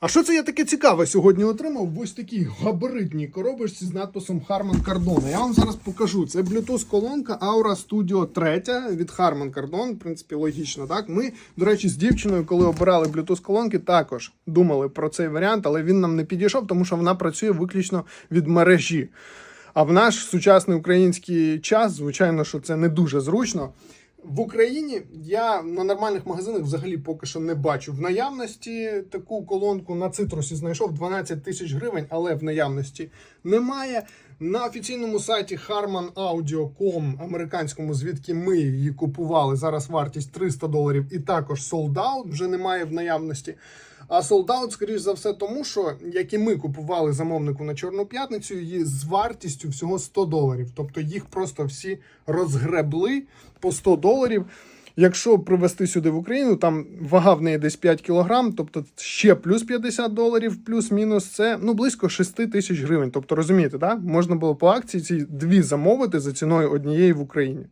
А що це я таке цікаве сьогодні отримав? Ось такій габаритній коробочці з надписом Harman Kardon. Я вам зараз покажу. Це Bluetooth колонка Aura Studio 3 від Harman Kardon. В принципі, логічно, так. Ми, до речі, з дівчиною, коли обирали Bluetooth колонки, також думали про цей варіант, але він нам не підійшов, тому що вона працює виключно від мережі. А в наш сучасний український час, звичайно, що це не дуже зручно. В Україні я на нормальних магазинах взагалі поки що не бачу. В наявності таку колонку на цитрусі знайшов 12 тисяч гривень, але в наявності немає. На офіційному сайті harmanaudio.com, американському, звідки ми її купували. Зараз вартість 300 доларів, і також sold out вже немає в наявності. А sold out, скоріш за все, тому що як і ми купували замовнику на Чорну п'ятницю, її з вартістю всього 100 доларів. Тобто їх просто всі розгребли по 100 доларів. Якщо привезти сюди в Україну, там вага в неї десь 5 кілограм, тобто ще плюс 50 доларів, плюс-мінус це ну близько 6 тисяч гривень. Тобто розумієте, да? можна було по акції ці дві замовити за ціною однієї в Україні.